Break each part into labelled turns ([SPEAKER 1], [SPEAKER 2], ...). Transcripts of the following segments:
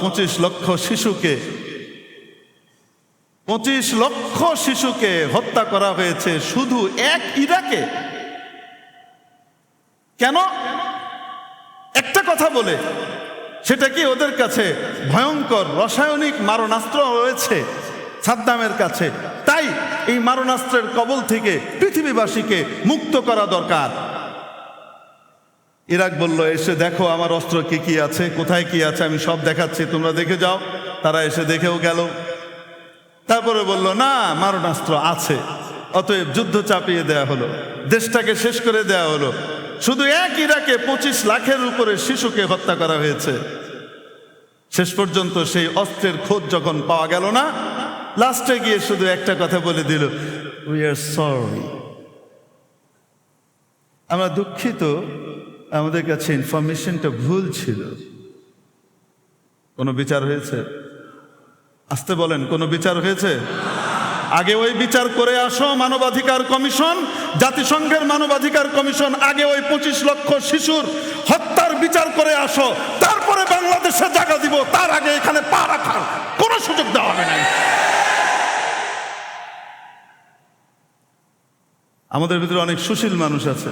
[SPEAKER 1] পঁচিশ লক্ষ শিশুকে, পঁচিশ লক্ষ শিশুকে হত্যা করা হয়েছে শুধু এক ইরাকে। কেন? একটা কথা বলে, সেটা কি ওদের কাছে ভয়ঙ্কর রাসায়নিক মারণাস্ত্র রয়েছে সাদ্দামের কাছে? তাই এই মারণাস্ত্রের কবল থেকে পৃথিবীবাসীকে মুক্ত করা দরকার। ইরাক বলল, এসে দেখো আমার অস্ত্র কি কি আছে, কোথায় কি আছে, আমি সব দেখাচ্ছি, তোমরা দেখে যাও। তারা এসে দেখেও গেল। তারপরে বলল, না, মারণাস্ত্র আছে, অতএব যুদ্ধ চাপিয়ে দেয়া হলো, দেশটাকে শেষ করে দেয়া হলো। শুধু এক ইরাকে পঁচিশ লাখের উপরে শিশুকে হত্যা করা হয়েছে। শেষ পর্যন্ত সেই অস্ত্রের খোঁজ যখন পাওয়া গেল না, লাস্টে গিয়ে শুধু একটা কথা বলে দিল উই আর সরি আমরা দুঃখিত আমাদের কাছে ইনফরমেশনটা ভুল ছিল। কোনো বিচার হয়েছে? আসতে বলেন, কোনো বিচার হয়েছে? আগে ওই বিচার করে আসো, মানবাধিকার কমিশন, জাতিসংঘের মানবাধিকার কমিশন, আগে ওই পঁচিশ লক্ষ শিশুর হত্যার বিচার করে আসো, তারপরে বাংলাদেশে জায়গা দিব, তার আগে এখানে পা রাখার কোনো সুযোগ দেওয়া হবে না আমাদের ভিতরে অনেক সুশীল মানুষ আছে।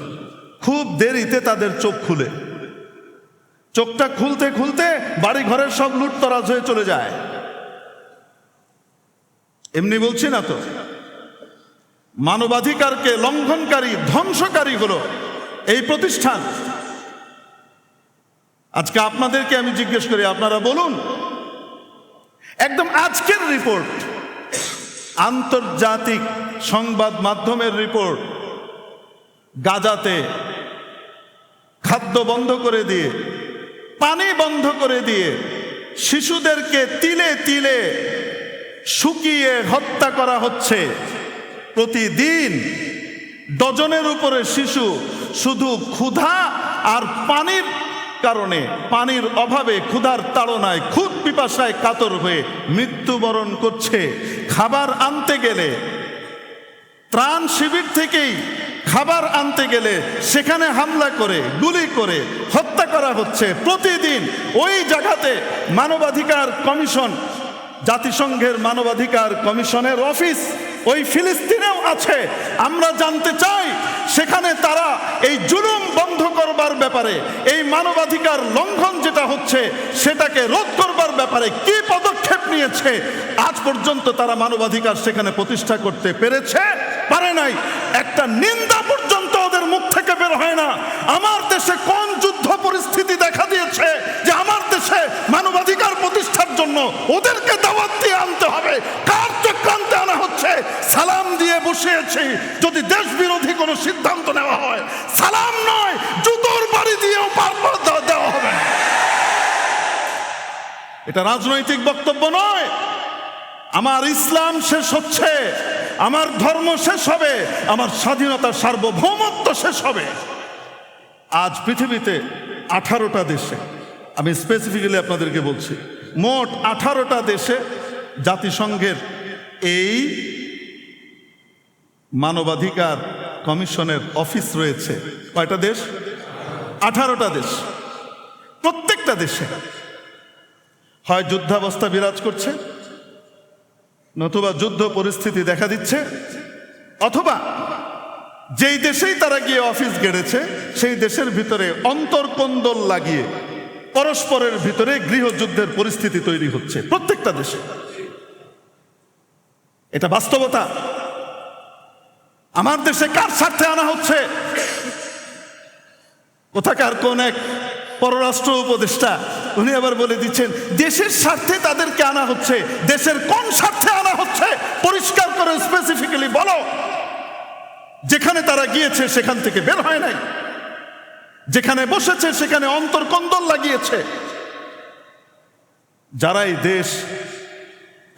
[SPEAKER 1] খুব দেরিতে তাদের চোখ খুলে। চোখটা খুলতে খুলতে বাড়ি ঘরের সব লুটতরাজ হয়ে চলে যায়। এমনি বলছি না তো? মানবাধিকারকে লঙ্ঘনকারী, ধ্বংসকারী হলো এই প্রতিষ্ঠান। আজকে আপনাদেরকে আমি জিজ্ঞেস করি, আপনারা বলুন, একদম আজকের রিপোর্ট, আন্তর্জাতিক সংবাদ মাধ্যমের রিপোর্ট, গাজাতে খাদ্য বন্ধ করে দিয়ে, পানি বন্ধ করে দিয়ে শিশুদেরকে তিলে তিলে শুকিয়ে হত্যা করা হচ্ছে। প্রতিদিন ডজনের উপরে শিশু শুধু ক্ষুধা আর পানির কারণে, পানির অভাবে ক্ষুধার তাড়নায় খুদ পিপাসায় কাতর হয়ে মৃত্যুবরণ করছে। খাবার আনতে গেলে ত্রাণ শিবির থেকেই খাবার আনতে গেলে সেখানে হামলা করে, গুলি করে, হত্যা করা হচ্ছে। প্রতিদিন ওই জায়গাতে মানবাধিকার কমিশন, জাতিসংঘের মানবাধিকার কমিশনের অফিস ওই ফিলিস্তিনেও আছে। আমরা জানতে চাই, সেখানে তারা এই জুলুম বন্ধ করবার ব্যাপারে, এই মানবাধিকার লঙ্ঘন যেটা হচ্ছে, সেটাকে রোধ করবার ব্যাপারে কি পদক্ষেপ নিয়েছে? আজ পর্যন্ত তারা মানবাধিকার সেখানে প্রতিষ্ঠা করতে পেরেছে। পারে নাই। একটা নিন্দা পর্যন্ত ওদের মুখ থেকে বের হয় না। আমার দেশে কোন যুদ্ধ পরিস্থিতি দেখা দিয়েছে যে আমার দেশে মানবাধিকার প্রতিষ্ঠার জন্য ওদেরকে দাওয়াত দিয়ে আনতে হবে? কার চক্রান্তে আনা হচ্ছে? সালাম দিয়ে বসিয়েছি। যদি দেশ বিরোধী কোনো সিদ্ধান্ত নেওয়া হয়, সালাম নয়, জুতোর বাড়ি দিয়েও পারপর দেওয়া হবে। এটা রাজনৈতিক বক্তব্য নয়। আমার ইসলাম শেষ হচ্ছে। আমার ধর্ম শেষ হবে, আমার স্বাধীনতা সার্বভৌমত্ব শেষ হবে। আজ পৃথিবীতে আঠারোটা দেশে, আমি স্পেসিফিক্যালি আপনাদেরকে বলছি, মোট আঠারোটা দেশে জাতিসংঘের এই মানবাধিকার কমিশনের অফিস রয়েছে। কয়টা দেশ? আঠারোটা দেশ। প্রত্যেকটা দেশে হয় যুদ্ধাবস্থা বিরাজ করছে নতুবা যুদ্ধ পরিস্থিতি দেখা দিচ্ছে, অথবা যেই দেশেই তারা গিয়ে অফিস গেড়েছে, সেই দেশের ভিতরে অন্তর্কন্দল লাগিয়ে পরস্পরের ভিতরে গৃহযুদ্ধের পরিস্থিতি তৈরি হচ্ছে, প্রত্যেকটা দেশে। এটা বাস্তবতা। আমার দেশে কার স্বার্থে আনা হচ্ছে? কোথাকার কোন এক পররাষ্ট্র উপদেষ্টা উনি আবার বলে দিচ্ছেন, দেশের স্বার্থে তাদেরকে আনা হচ্ছে। দেশের কোন স্বার্থে আনা হচ্ছে, পরিষ্কার করে স্পেসিফিক্যালি বলো। যেখানে তারা গিয়েছে, সেখান থেকে বের হয় নাই। যেখানে বসেছে, সেখানে অন্তর্কন্দল লাগিয়েছে। যারাই দেশ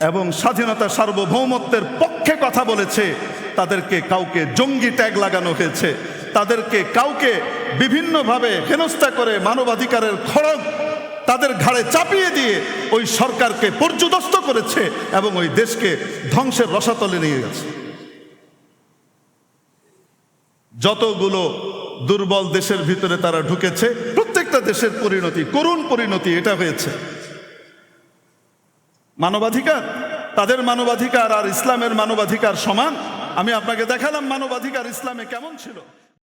[SPEAKER 1] এবং স্বাধীনতা সার্বভৌমত্বের পক্ষে কথা বলেছে, তাদেরকে কাউকে জঙ্গি ট্যাগ লাগানো হয়েছে। তাদেরকে কাউকে বিভিন্নভাবে হেনস্থা করে মানবাধিকারের খড়গ তাদের ঘাড়ে চাপিয়ে দিয়ে ওই সরকারকে পর্যদস্ত করেছে এবং ওই দেশকে ধ্বংসের রসাতলে নিয়ে গেছে। যতগুলো দুর্বল দেশের ভিতরে তারা ঢুকেছে, প্রত্যেকটা দেশের পরিণতি, করুণ পরিণতি এটা হয়েছে। মানবাধিকার, তাদের মানবাধিকার আর ইসলামের মানবাধিকার সমান। আমি আপনাকে দেখালাম মানবাধিকার ইসলামে কেমন ছিল।